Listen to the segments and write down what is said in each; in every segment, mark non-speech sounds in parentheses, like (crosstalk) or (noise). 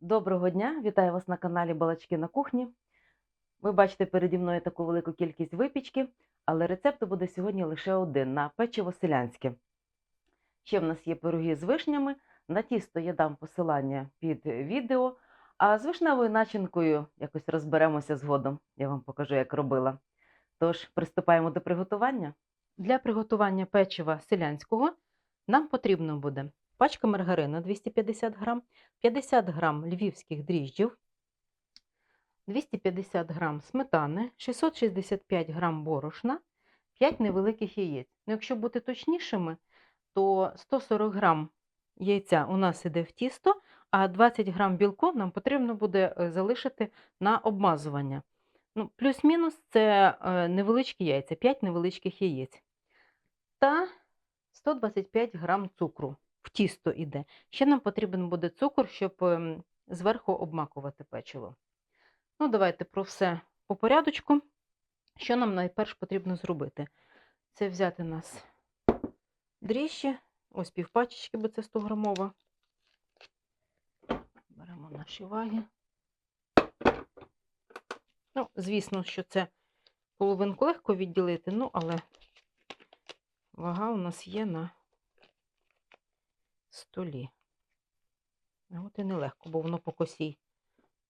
Доброго дня! Вітаю вас на каналі Балачки на кухні. Ви бачите переді мною таку велику кількість випічки, але рецепту буде сьогодні лише один на печиво селянське. Ще в нас є пироги з вишнями. На тісто я дам посилання під відео, а з вишневою начинкою якось розберемося згодом. Я вам покажу, як робила. Тож, приступаємо до приготування. Для приготування печива селянського нам потрібно буде пачка маргарину 250 грам, 50 грам львівських дріжджів, 250 грам сметани, 665 грам борошна, 5 невеликих яєць. Ну, якщо бути точнішими, то 140 грам яйця у нас іде в тісто, а 20 грам білку нам потрібно буде е, залишити на обмазування. Ну, плюс-мінус це е, невеличкі яйця, 5 невеличких яєць. Та 125 грам цукру тісто іде. Ще нам потрібен буде цукор, щоб ем, зверху обмакувати печиво. Ну, давайте про все по порядочку. Що нам найперш потрібно зробити? Це взяти нас дріжджі, ось півпачечки, бо це 100 грамова. Беремо наші ваги. Ну, звісно, що це половинку легко відділити, ну, але вага у нас є на столі. От і нелегко, бо воно по косі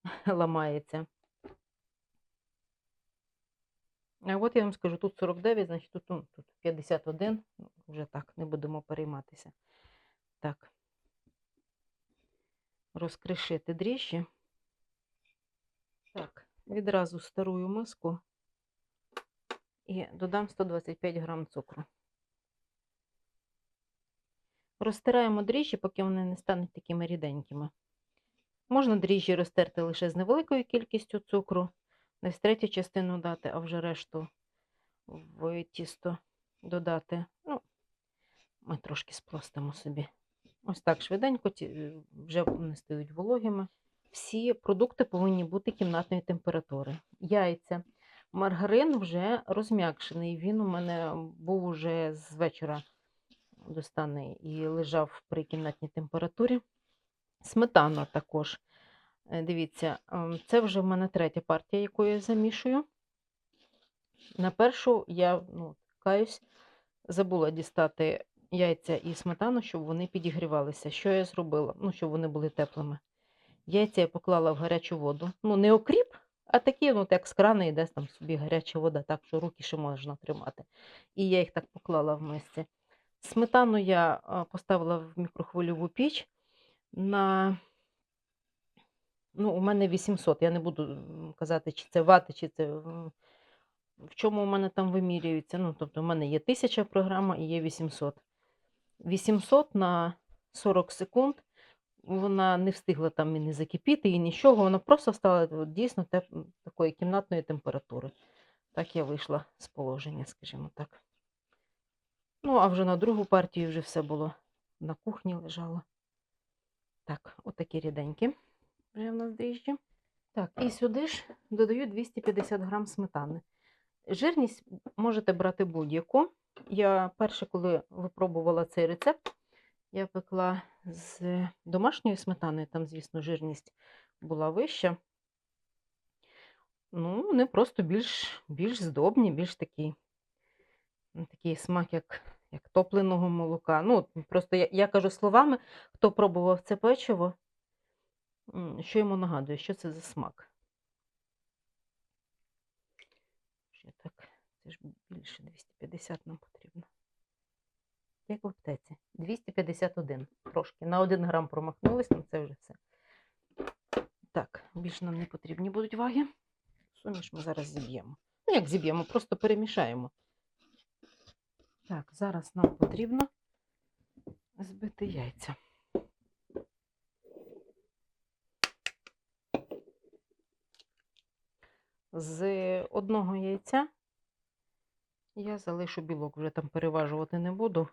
(laughs) ламається. А от я вам скажу, тут 49, значить тут, ну, тут 51. Ну, Вже так, не будемо перейматися. Так. Розкришити дріжджі. Так, відразу старую миску і додам 125 грам цукру. Розтираємо дріжджі, поки вони не стануть такими ріденькими. Можна дріжджі розтерти лише з невеликою кількістю цукру, десь третю частину дати, а вже решту в тісто додати. Ну, ми трошки сплостимо собі. Ось так швиденько, вже вони стають вологими. Всі продукти повинні бути кімнатної температури. Яйця. Маргарин вже розм'якшений. Він у мене був уже з вечора достаний і лежав при кімнатній температурі. Сметана також. Е, Дивіться, ем, це вже в мене третя партія, яку я замішую. На першу я ну, каюсь, забула дістати яйця і сметану, щоб вони підігрівалися. Що я зробила? Ну, щоб вони були теплими. Яйця я поклала в гарячу воду. Ну, не окріп, а такі, ну, як з крана йде там собі гаряча вода, так що руки ще можна тримати. І я їх так поклала в мисці. Сметану я поставила в мікрохвильову піч на. Ну, у мене 800. Я не буду казати, чи це вати, чи це. В чому у мене там вимірюється. Ну, тобто, у мене є 1000 програма і є 800. 800 на 40 секунд. Вона не встигла там і не закипіти, і нічого. Вона просто стала дійсно теп... такої кімнатної температури. Так я вийшла з положення, скажімо так. Ну, а вже на другу партію вже все було на кухні лежало. Так, отакі ріденькі вже в нас дріжджі. Так, і сюди ж додаю 250 грам сметани. Жирність можете брати будь-яку. Я перше, коли випробувала цей рецепт, я пекла з домашньою сметаною, там, звісно, жирність була вища. Ну, вони просто більш, більш здобні, більш такі, такий смак, як, як топленого молока. Ну, просто я, я кажу словами, хто пробував це печиво, що йому нагадує, що це за смак. Ще так, це ж більше 250 нам потрібно. Як в аптеці. 251 трошки. На 1 грам промахнулись, ну це вже все. Так, більше нам не потрібні будуть ваги. Суміш ми зараз зіб'ємо. Ну, як зіб'ємо, просто перемішаємо. Так, зараз нам потрібно збити яйця. З одного яйця я залишу білок, вже там переважувати не буду.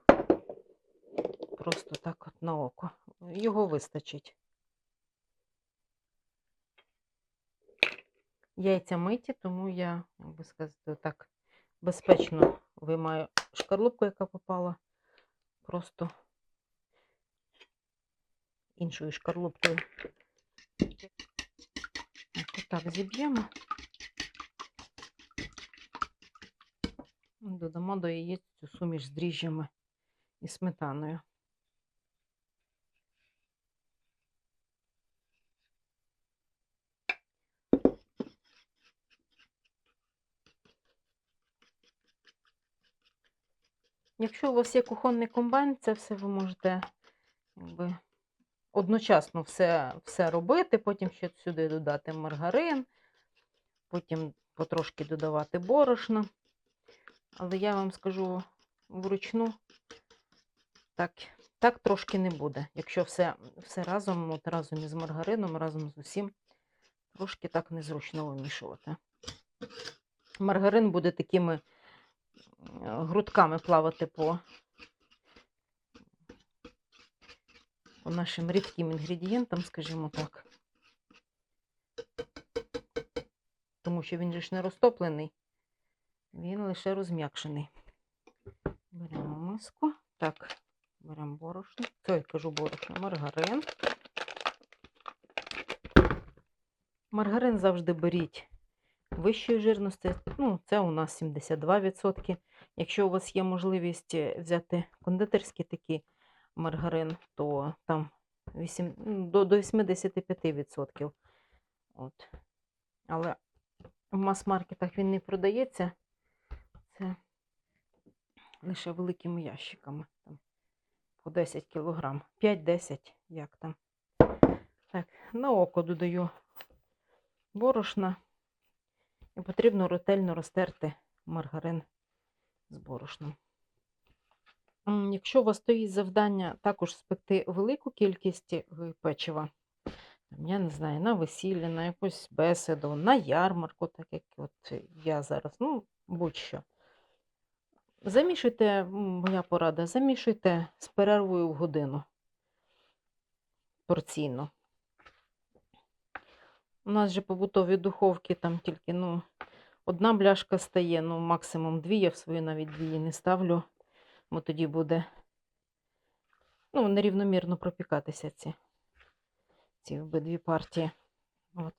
Просто так от на око. Його вистачить. Яйця миті, тому я, як би сказати, так безпечно виймаю шкарлупку, яка попала. Просто іншою шкарлупкою Так, зіб'ємо. Додамо до яєць цю суміш з дріжджами і сметаною. Якщо у вас є кухонний комбайн, це все ви можете якби, одночасно все, все робити, потім ще сюди додати маргарин, потім потрошки додавати борошна. Але я вам скажу вручну, так, так трошки не буде. Якщо все, все разом, от разом із маргарином, разом з усім, трошки так незручно вимішувати. Маргарин буде такими грудками плавати по, по нашим рідким інгредієнтам, скажімо так. Тому що він же ж не розтоплений, він лише розм'якшений. Беремо миску. Так, беремо борошно. Ой, кажу борошно, маргарин. Маргарин завжди беріть вищої жирності. Ну, це у нас 72%. Якщо у вас є можливість е, взяти кондитерський такий маргарин, то там 8, ну, до, до 85%. От. Але в мас-маркетах він не продається. Це лише великими ящиками. Там, по 10 кг. 5-10, як там. Так, на око додаю борошна. І потрібно ретельно розтерти маргарин з борошном. Якщо у вас стоїть завдання також спекти велику кількість е, печива, я не знаю, на весілля, на якусь бесіду, на ярмарку, так як от я зараз, ну, будь-що. Замішуйте, моя порада, замішуйте з перервою в годину порційно. У нас же побутові духовки там тільки, ну, одна бляшка стає, ну, максимум дві, я в свої навіть дві не ставлю, бо тоді буде, ну, нерівномірно пропікатися ці, ці обидві партії. От.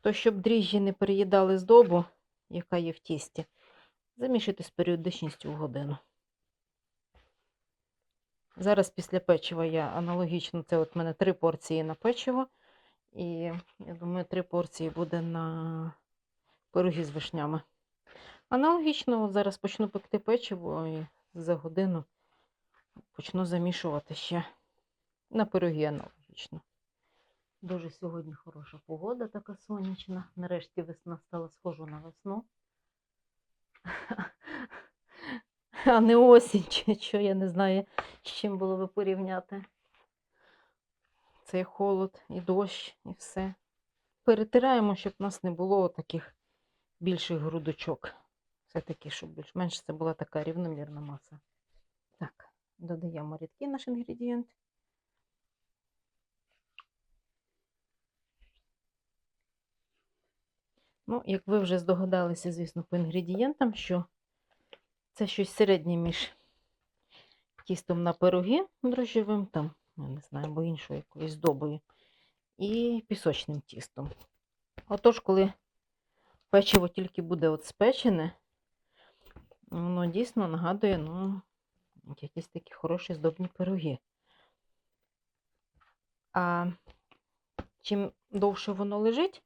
То, щоб дріжджі не переїдали здобу, яка є в тісті, замішуйте з періодичністю в годину. Зараз після печива я аналогічно, це от мене три порції на печиво. І я думаю, три порції буде на пироги з вишнями. Аналогічно, зараз почну пекти печиво і за годину почну замішувати ще на пироги аналогічно. Дуже сьогодні хороша погода, така сонячна. Нарешті весна стала схожа на весну. (laughs) А не осінь, (laughs) що, я не знаю, з чим було би порівняти. Цей холод і дощ, і все. Перетираємо, щоб в нас не було таких більших грудочок. Все-таки, щоб більш-менш це була така рівномірна маса. Так, додаємо рідкий наш інгредієнт. Ну, як ви вже здогадалися, звісно, по інгредієнтам, що це щось середнє між тістом на пироги дрожжевим, там, я не знаю, або іншою якоюсь здобою, і пісочним тістом. Отож, коли печиво тільки буде от спечене, воно дійсно нагадує, ну, якісь такі хороші здобні пироги. А чим довше воно лежить,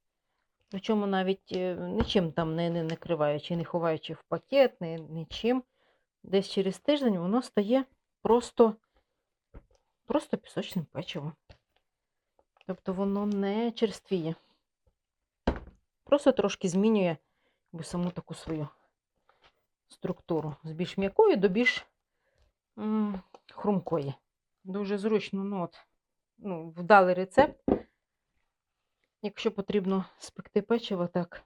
причому навіть е, нічим там не, не накриваючи, не ховаючи в пакет, не, нічим, десь через тиждень воно стає просто, просто пісочним печивом. Тобто воно не черствіє. Просто трошки змінює саму таку свою структуру з більш м'якої до більш м, хрумкої. Дуже зручно, ну от, ну, вдалий рецепт. Якщо потрібно спекти печиво, так,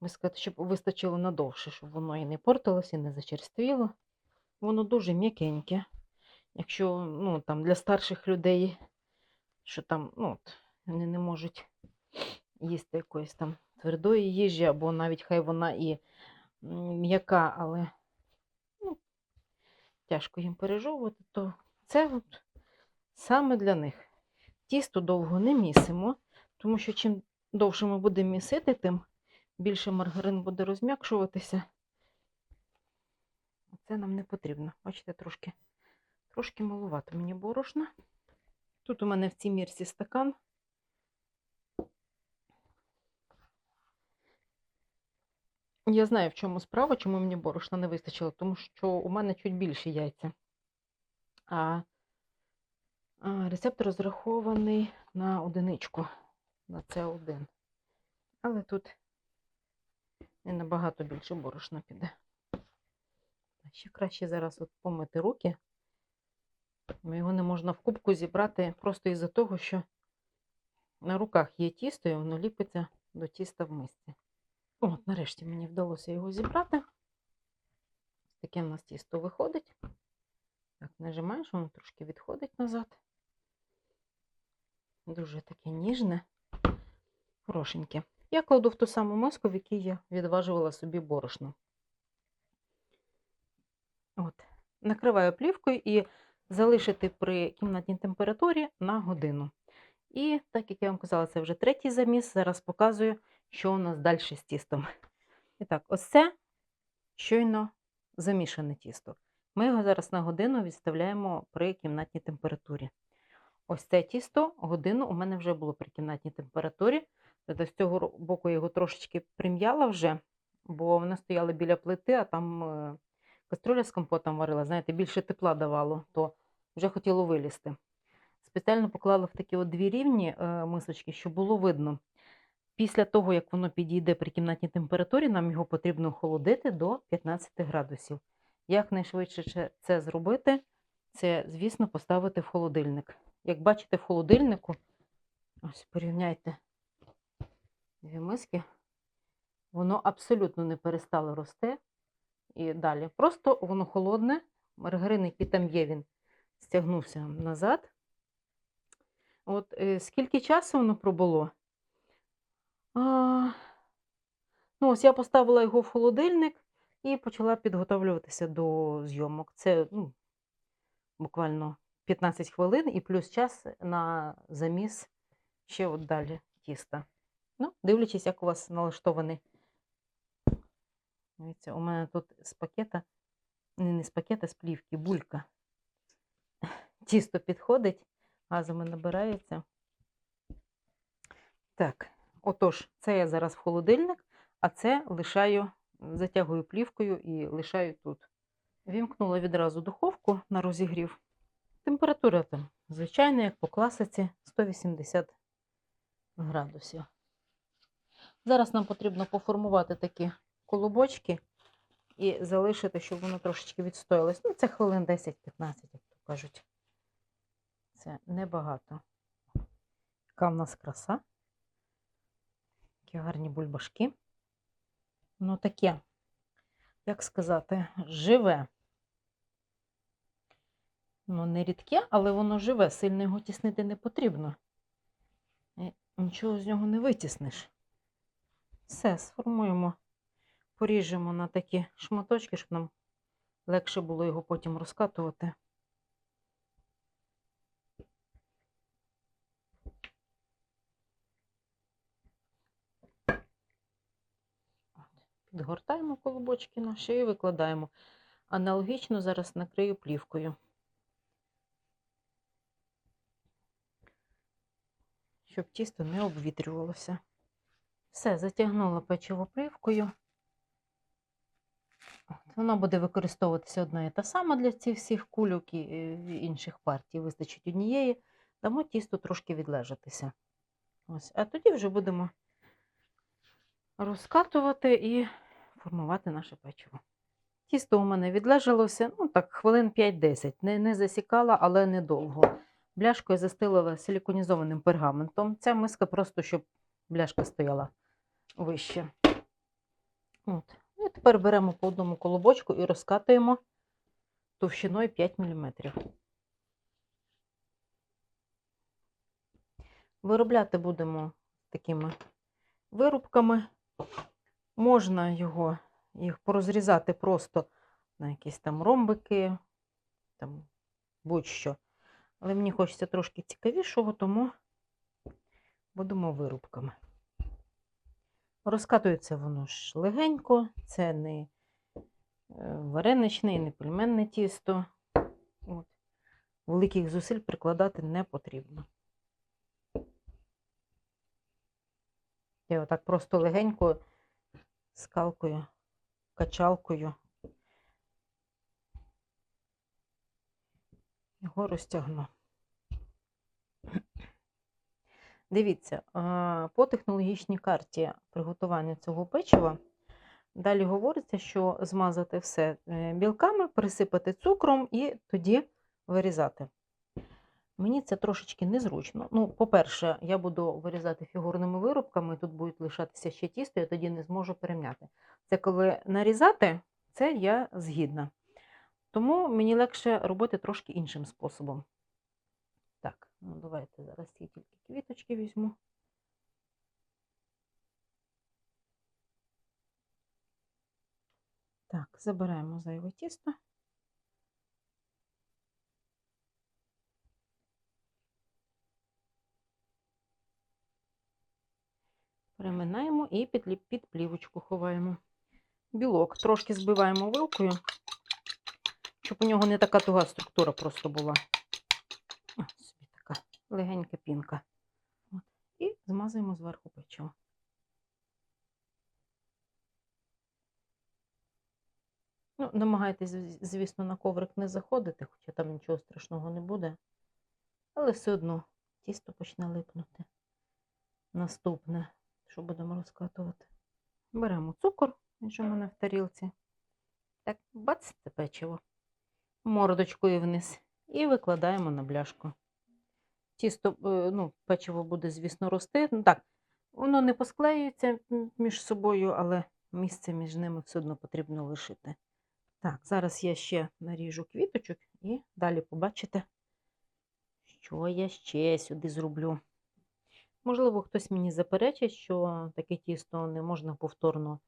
би сказати, щоб вистачило надовше, щоб воно і не портилося, і не зачерствіло. Воно дуже м'якеньке. Якщо ну, там, для старших людей, що там, ну, от, вони не можуть їсти якоїсь там твердої їжі, або навіть хай вона і м'яка, але ну, тяжко їм пережовувати, то це от саме для них. Тісто довго не місимо, тому що чим довше ми будемо місити, тим більше маргарин буде розм'якшуватися. Це нам не потрібно. Бачите, трошки, трошки малувато мені борошна. Тут у мене в цій мірці стакан. Я знаю, в чому справа, чому мені борошна не вистачило, тому що у мене чуть більші яйця. А, рецепт розрахований на одиничку, на це один. Але тут не набагато більше борошна піде. Ще краще зараз от помити руки. Його не можна в кубку зібрати просто із-за того, що на руках є тісто, і воно ліпиться до тіста в мисці. От, нарешті мені вдалося його зібрати. Таке в нас тісто виходить. Так, нажимаєш, воно трошки відходить назад. Дуже таке ніжне, хорошеньке. Я кладу в ту саму миску, в якій я відважувала собі борошно. От. Накриваю плівкою і залишити при кімнатній температурі на годину. І так як я вам казала, це вже третій заміс. Зараз показую, що у нас далі з тістом. І так, ось це щойно замішане тісто. Ми його зараз на годину відставляємо при кімнатній температурі. Ось це тісто годину у мене вже було при кімнатній температурі. Тобто з цього боку я його трошечки прим'яла вже, бо воно стояло біля плити, а там е, каструля з компотом варила, знаєте, більше тепла давало, то вже хотіло вилізти. Спеціально поклала в такі от дві рівні е, мисочки, щоб було видно. Після того, як воно підійде при кімнатній температурі, нам його потрібно охолодити до 15 градусів. Якнайшвидше це- це зробити, це, звісно, поставити в холодильник. Як бачите, в холодильнику, ось порівняйте дві миски, воно абсолютно не перестало рости. І далі. Просто воно холодне, маргарин, який там є, він стягнувся назад. От е, скільки часу воно пробуло? А, ну, ось я поставила його в холодильник і почала підготовлюватися до зйомок. Це ну, буквально 15 хвилин і плюс час на заміс ще от далі тіста. Ну, дивлячись, як у вас налаштований. Дивіться, у мене тут з пакета, не, не з пакета, з плівки, булька. (laughs) Тісто підходить, газами набирається. Так, отож, це я зараз в холодильник, а це лишаю, затягую плівкою і лишаю тут. Вімкнула відразу духовку на розігрів. Температура там, звичайна, як по класиці, 180 градусів. Зараз нам потрібно поформувати такі колобочки і залишити, щоб воно трошечки відстоялось. Ну, це хвилин 10-15, як то кажуть. Це небагато. Яка в нас краса. Такі гарні бульбашки. Ну, таке, як сказати, живе. Ну, не рідке, але воно живе. Сильно його тіснити не потрібно. І нічого з нього не витісниш. Все, сформуємо, поріжемо на такі шматочки, щоб нам легше було його потім розкатувати. Підгортаємо колобочки наші і викладаємо. Аналогічно зараз накрию плівкою. Щоб тісто не обвітрювалося. Все, затягнула печиво плівкою. Вона буде використовуватися одна і та сама для цих всіх кульок і е, інших партій. Вистачить однієї. Дамо тісто трошки відлежатися. Ось. А тоді вже будемо розкатувати і формувати наше печиво. Тісто у мене відлежалося, ну так, хвилин 5-10. Не, не засікала, але недовго. Бляшкою застелила силіконізованим пергаментом. Ця миска просто, щоб бляшка стояла вище. От. І тепер беремо по одному колобочку і розкатуємо товщиною 5 мм. Виробляти будемо такими вирубками. Можна його, їх порозрізати просто на якісь там ромбики, там будь-що. Але мені хочеться трошки цікавішого, тому будемо вирубками. Розкатується воно ж легенько, це не е, вареничне і не пельменне тісто. От. Великих зусиль прикладати не потрібно. Я отак просто легенько скалкою, качалкою його розтягну. Дивіться, по технологічній карті приготування цього печива далі говориться, що змазати все е, білками, присипати цукром і тоді вирізати. Мені це трошечки незручно. Ну, по-перше, я буду вирізати фігурними виробками, тут буде лишатися ще тісто, я тоді не зможу перемняти. Це коли нарізати, це я згідна. Тому мені легше робити трошки іншим способом. Так, ну давайте квіточки візьму. Так, забираємо зайве тісто. Переминаємо і під, плівочку ховаємо. Білок трошки збиваємо вилкою, щоб у нього не така туга структура просто була. О, собі така легенька пінка. І змазуємо зверху печиво. Ну, намагайтесь, звісно, на коврик не заходити, хоча там нічого страшного не буде. Але все одно тісто почне липнути. Наступне, що будемо розкатувати. Беремо цукор, же у мене в тарілці. Так, бац, це печиво. Мордочкою вниз. І викладаємо на бляшку. Тісто, е, ну, печиво буде, звісно, рости. Ну, так, воно не посклеюється між собою, але місце між ними все одно потрібно лишити. Так, зараз я ще наріжу квіточок і далі побачите, що я ще сюди зроблю. Можливо, хтось мені заперечить, що таке тісто не можна повторно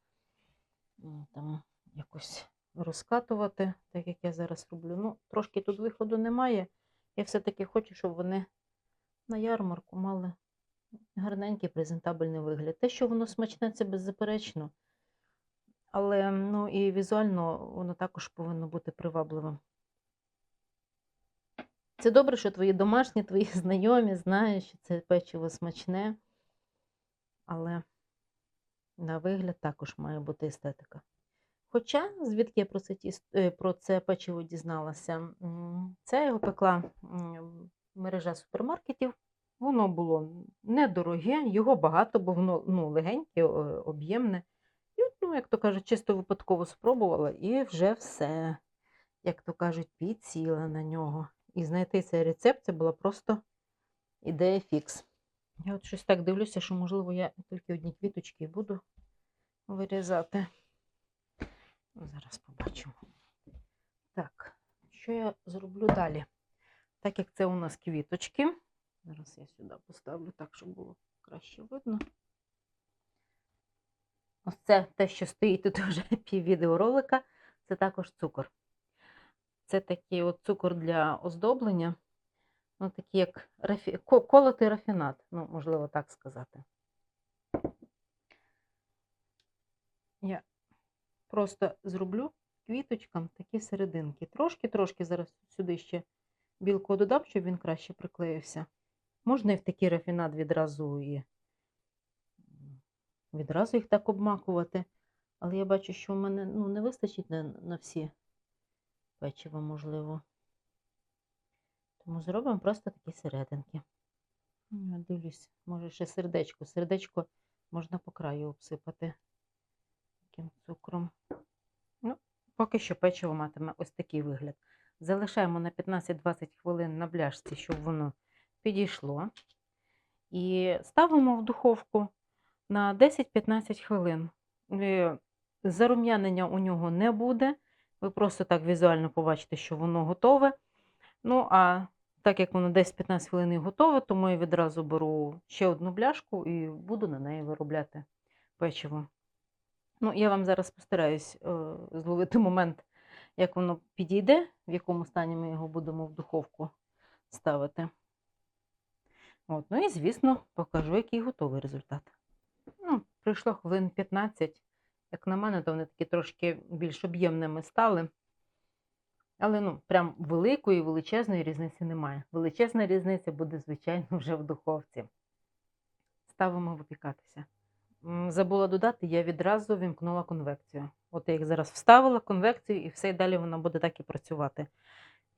там якось розкатувати, так як я зараз роблю. Ну, трошки тут виходу немає. Я все-таки хочу, щоб вони на ярмарку мали гарненький презентабельний вигляд. Те, що воно смачне, це беззаперечно. Але ну, і візуально воно також повинно бути привабливим. Це добре, що твої домашні, твої (laughs) знайомі знають, що це печиво смачне, але на вигляд також має бути естетика. Хоча, звідки я про це, е, про це печиво дізналася, це його пекла мережа супермаркетів. Воно було недороге, його багато, бо воно ну, легеньке, об'ємне. І, ну, як то кажуть, чисто випадково спробувала, і вже все, як то кажуть, підсіла на нього. І знайти цей рецепт це була просто ідея фікс. Я от щось так дивлюся, що, можливо, я тільки одні квіточки буду вирізати. Зараз побачимо. Так, що я зроблю далі? Так як це у нас квіточки. Зараз я сюди поставлю так, щоб було краще видно. Ось це те, що стоїть тут (laughs) вже пів відеоролика, це також цукор. Це такий от цукор для оздоблення. Ну, такий як рафі... колотий рафінат, ну, можливо, так сказати. Я просто зроблю квіточкам такі серединки. Трошки-трошки зараз сюди ще білку додам, щоб він краще приклеївся. Можна і в такий рафінат відразу і відразу їх так обмакувати. Але я бачу, що в мене ну, не вистачить на, на всі печиво, можливо. Тому зробимо просто такі серединки. Дивлюсь, може ще сердечко. Сердечко можна по краю обсипати таким цукром. Ну, поки що печиво матиме ось такий вигляд. Залишаємо на 15-20 хвилин на бляшці, щоб воно підійшло. І ставимо в духовку на 10-15 хвилин. Е, Зарум'янення у нього не буде. Ви просто так візуально побачите, що воно готове. Ну, а так як воно 10-15 хвилин готове, тому я відразу беру ще одну бляшку і буду на неї виробляти печиво. Ну, я вам зараз постараюсь е, зловити момент, як воно підійде, в якому стані ми його будемо в духовку ставити. От, ну і, звісно, покажу, який готовий результат. Ну, пройшло хвилин 15. Як на мене, то вони такі трошки більш об'ємними стали. Але ну, прям великої, величезної різниці немає. Величезна різниця буде, звичайно, вже в духовці. Ставимо випікатися. Забула додати, я відразу вімкнула конвекцію. От я їх зараз вставила конвекцію, і все і далі вона буде так і працювати.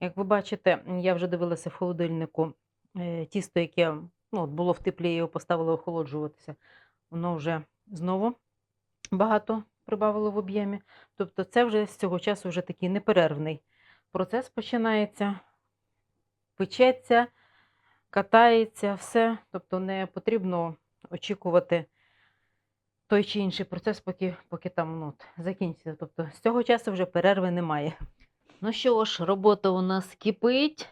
Як ви бачите, я вже дивилася в холодильнику е, тісто, яке ну, от було в теплі, я його поставила охолоджуватися. Воно вже знову багато прибавило в об'ємі. Тобто, це вже з цього часу вже такий неперервний процес починається, печеться, катається, все. Тобто не потрібно очікувати той чи інший процес, поки, поки там ну, закінчиться. Тобто з цього часу вже перерви немає. Ну що ж, робота у нас кипить.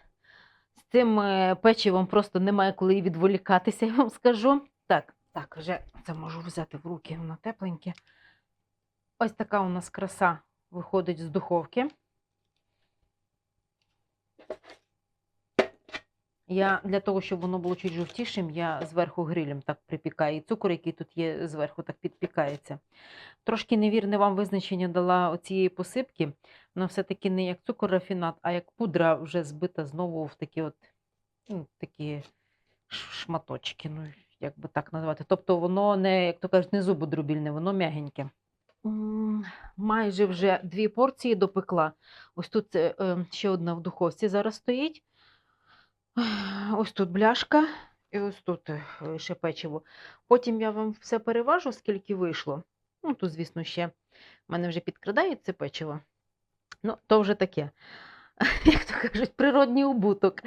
З цим е, печивом просто немає коли відволікатися, я вам скажу. Так, так, вже це можу взяти в руки, воно тепленьке. Ось така у нас краса виходить з духовки. Я для того, щоб воно було чуть жовтішим, я зверху грилем так припікаю. І цукор, який тут є зверху, так підпікається. Трошки невірне вам визначення дала оцієї посипки. Вона все-таки не як цукор рафінат, а як пудра вже збита знову в такі от ну, такі шматочки, ну, як би так назвати. Тобто воно не, як то кажуть, не зубодробільне, воно м'ягеньке. Майже вже дві порції допекла. Ось тут е, е, ще одна в духовці зараз стоїть. Ось тут бляшка і ось тут е, ще печиво. Потім я вам все переважу, скільки вийшло. Ну, тут, звісно, ще мене вже підкрадає це печиво. Ну, то вже таке, (laughs) як то кажуть, природній убуток.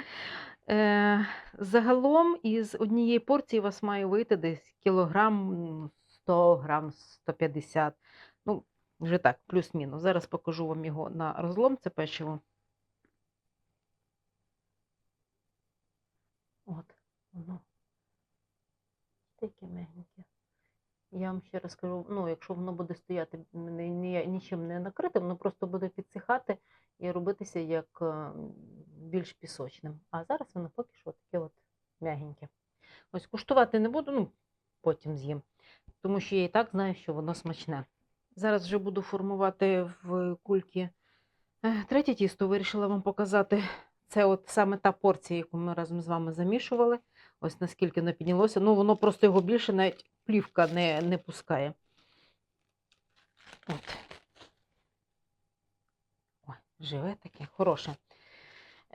Е, загалом із однієї порції у вас має вийти десь кілограм 100 грам 150. Ну, вже так, плюс-мінус. Зараз покажу вам його на розлом, це печиво. От, воно. Таке мягеньке. Я вам ще раз кажу, ну, якщо воно буде стояти ні, ні, нічим не накритим, воно просто буде підсихати і робитися як е, більш пісочним. А зараз воно поки що таке от м'ягеньке. Ось куштувати не буду, ну, потім з'їм, тому що я і так знаю, що воно смачне. Зараз вже буду формувати в кульки е, третє тісто. Вирішила вам показати. Це от саме та порція, яку ми разом з вами замішували. Ось наскільки воно піднялося. Ну, воно просто його більше навіть плівка не, не пускає. От. Ой, живе таке, хороше.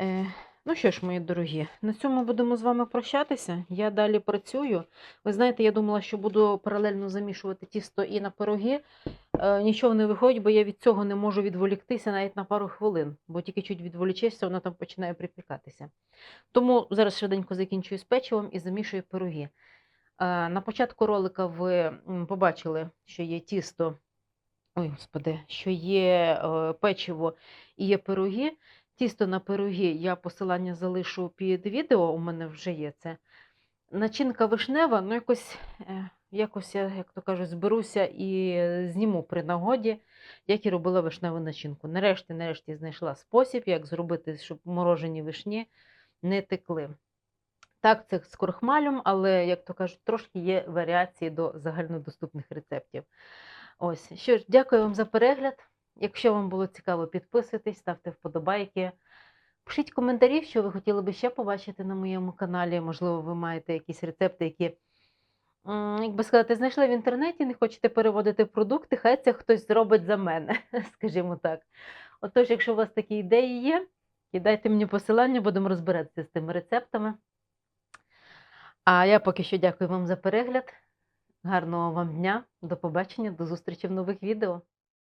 Е, ну що ж, мої дорогі, на цьому будемо з вами прощатися. Я далі працюю. Ви знаєте, я думала, що буду паралельно замішувати тісто і на пироги. Е, нічого не виходить, бо я від цього не можу відволіктися навіть на пару хвилин, бо тільки чуть відволічешся, воно там починає припікатися. Тому зараз швиденько закінчую з печивом і замішую пироги. Е, На початку ролика ви побачили, що є тісто, ой, господи, що є е, печиво і є пироги. Тісто на пироги я посилання залишу під відео, у мене вже є це. Начинка вишнева, ну якось, якось я, як то кажуть, зберуся і е, зніму при нагоді, як і робила вишневу начинку. Нарешті, нарешті знайшла спосіб, як зробити, щоб морожені вишні не текли. Так, це з крохмалем, але, як то кажуть, трошки є варіації до загальнодоступних рецептів. Ось, що ж, дякую вам за перегляд. Якщо вам було цікаво, підписуйтесь, ставте вподобайки. Пишіть коментарі, що ви хотіли би ще побачити на моєму каналі. Можливо, ви маєте якісь рецепти, які, як би сказати, знайшли в інтернеті, не хочете переводити продукти, хай це хтось зробить за мене, (laughs) скажімо так. Отож, якщо у вас такі ідеї є, кидайте мені посилання, будемо розбиратися з тими рецептами. А я поки що дякую вам за перегляд. Гарного вам дня, до побачення, до зустрічі в нових відео.